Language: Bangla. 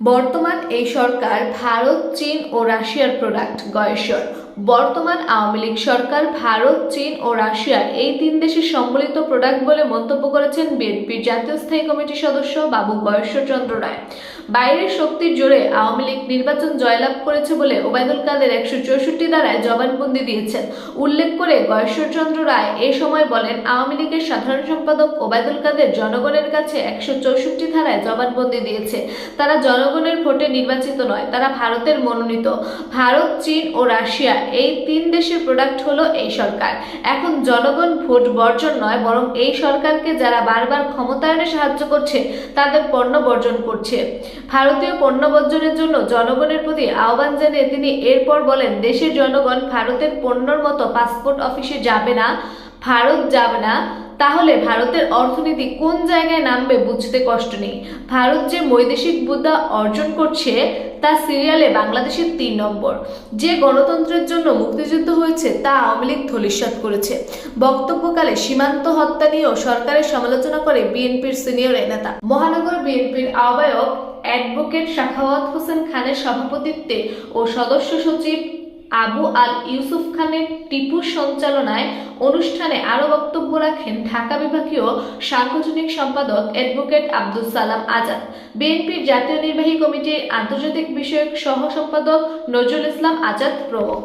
বর্তমান এই সরকার ভারত চীন ও রাশিয়ার প্রোডাক্ট গয়েশ্বর। বর্তমান আওয়ামী লীগ সরকার, ভারত, চীন ও রাশিয়ার এই তিন দেশের সম্মিলিত প্রোডাক্ট বলে মন্তব্য করেছেন বিএনপির জাতীয় স্থায়ী কমিটির সদস্য বাবু গয়েশ্বর চন্দ্র রায়। বাইরের শক্তির জোরে আওয়ামী লীগ নির্বাচন জয়লাভ করেছে বলে ওবায়দুল কাদের একশো চৌষট্টি দ্বারায় জবানবন্দি দিয়েছেন। উল্লেখ করে গয়েশ্বরচন্দ্র রায় এ সময় বলেন, আওয়ামী লীগের সাধারণ সম্পাদক ওবায়দুল কাদের জনগণের কাছে একশো চৌষট্টি ধারায় জবানবন্দি দিয়েছে। তারা জনগণের ভোটে নির্বাচিত নয়, তারা ভারতের মনোনীত। ভারত, চীন ও রাশিয়া এই তিন দেশের প্রোডাক্ট হলো এই সরকার। এখন জনগণ ভোট বর্জন নয়, বরং এই সরকারকে যারা বারবার ক্ষমতায়নে সাহায্য করছে, তাদের পণ্য বর্জন করছে। ভারতীয় পণ্য বর্জনের জন্য জনগণের প্রতি আহ্বান জানিয়ে তিনি এরপর বলেন, দেশের জনগণ ভারতের পণ্যর মতো পাসপোর্ট অফিসে যাবে না। ভারত যাবে না, তাহলে ভারতের অর্থনীতি কোন জায়গায় নামবে বুঝতে কষ্ট নেই। ভারত যে বৈদেশিক মুদ্রা অর্জন করছে, তা সিরিয়ালে বাংলাদেশের তিন নম্বর। যে গণতন্ত্রের জন্য মুক্তিযুদ্ধ হয়েছে, তা আওয়ামী লীগ ধলিস্বাদ করেছে। বক্তব্যকালে সীমান্ত হত্যা নিয়েও সরকারের সমালোচনা করে বিএনপির সিনিয়র নেতা। মহানগর বিএনপির আহ্বায়ক অ্যাডভোকেট শাখাওয়াত হোসেন খানের সভাপতিত্বে ও সদস্য সচিব আবু আল ইউসুফ খানের টিপু সঞ্চালনায় অনুষ্ঠানে আরও বক্তব্য রাখেন ঢাকা বিভাগীয় সাংগঠনিক সম্পাদক অ্যাডভোকেট আব্দুল সালাম আজাদ। বিএনপির জাতীয় নির্বাহী কমিটির আন্তর্জাতিক বিষয়ক সহ সম্পাদক নজরুল ইসলাম আজাদ প্রমুখ।